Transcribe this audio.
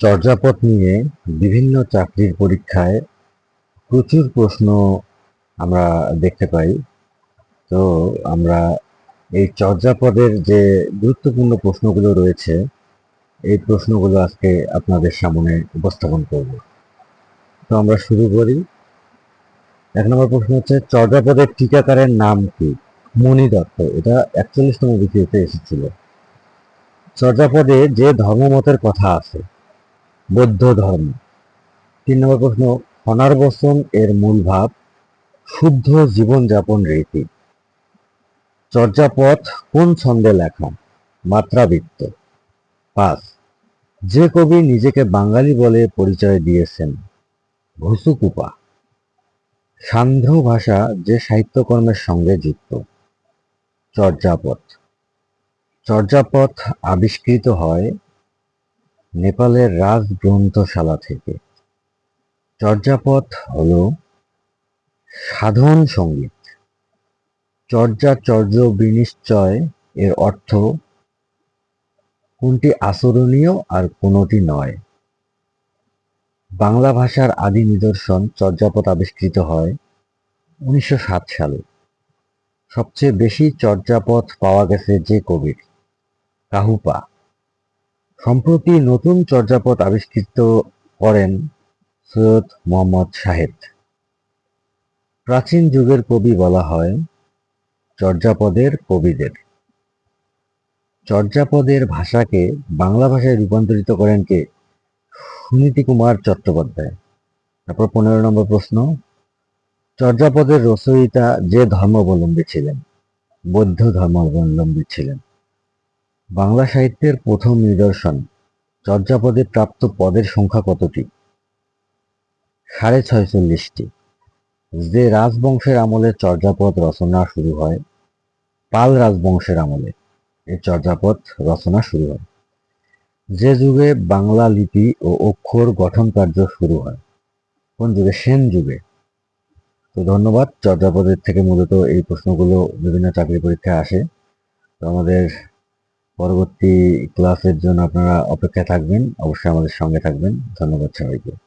চর্যাপদ নিয়ে বিভিন্ন চাকরির পরীক্ষায় প্রচুর প্রশ্ন আমরা দেখতে পাই। তো আমরা এই চর্যাপদের যে গুরুত্বপূর্ণ প্রশ্নগুলো রয়েছে, এই প্রশ্নগুলো আজকে আপনাদের সামনে উপস্থাপন করব। তো আমরা শুরু করি। এক নম্বর প্রশ্ন হচ্ছে, চর্যাপদের টিকাকারের নাম কি? মণি দত্ত। এটা একচল্লিশতম বিসিএতে এসেছিল। চর্যাপদে যে ধর্মমতের কথা আছে বৌদ্ধ ধর্ম। তিন নম্বর প্রশ্ন, অনার্বসন এর মূল ভাব, শুদ্ধ জীবনযাপন রীতি। চর্যাপদ কোন ছন্দে লেখা? মাত্রাবৃত্ত। পাঁচ, যে কবি নিজেকে বাঙালি বলে পরিচয় দিয়েছেন, ঘুসুকুপা। সান্ধ্র ভাষা যে সাহিত্যকর্মের সঙ্গে যুক্ত। চর্যাপদ চর্যাপথ আবিষ্কৃত হয় নেপালের রাজগ্রন্থশালা থেকে। চর্যাপথ হল সাধন সংগীত। চর্যাচর্য বিনিশ্চয় এর অর্থ কোনটি আচরণীয় আর কোনটি নয়। বাংলা ভাষার আদি নিদর্শন চর্যাপদ আবিষ্কৃত হয় উনিশশো সাত সালে। সবচেয়ে বেশি চর্যাপদ পাওয়া গেছে যে কবির, কাহুপা। সম্প্রতি নতুন চর্যাপদ আবিষ্কৃত করেন সৈয়দ মোহাম্মদ শাহেদ। প্রাচীন যুগের কবি বলা হয় চর্যাপদের কবিদের। চর্যাপদের ভাষাকে বাংলা ভাষায় রূপান্তরিত করেন কে? সুনীতি কুমার চট্টোপাধ্যায়। তারপর পনেরো নম্বর প্রশ্ন, চর্যাপদের রচয়িতা যে ধর্মাবলম্বী ছিলেন, বৌদ্ধ ধর্মাবলম্বী ছিলেন। বাংলা সাহিত্যের প্রথম নিদর্শন, চর্যাপদে প্রাপ্ত পদের সংখ্যা কতটি? সাড়ে ছয়চল্লিশটি। যে রাজবংশের আমলে চর্যাপদ রচনা শুরু হয়, পাল রাজবংশের আমলে এই চর্যাপদ রচনা শুরু হয়। যে যুগে বাংলা লিপি ও অক্ষর গঠন কার্য শুরু হয়, কোন যুগে? সেন যুগে। তো ধন্যবাদ, চর্যাপদের থেকে মূলত এই প্রশ্নগুলো বিভিন্ন চাকরি পরীক্ষায় আসে। তো আমাদের পরবর্তী ক্লাসের জন্য আপনারা অপেক্ষায় থাকবেন। অবশ্যই আমাদের সঙ্গে থাকবেন। ধন্যবাদ সবাইকে।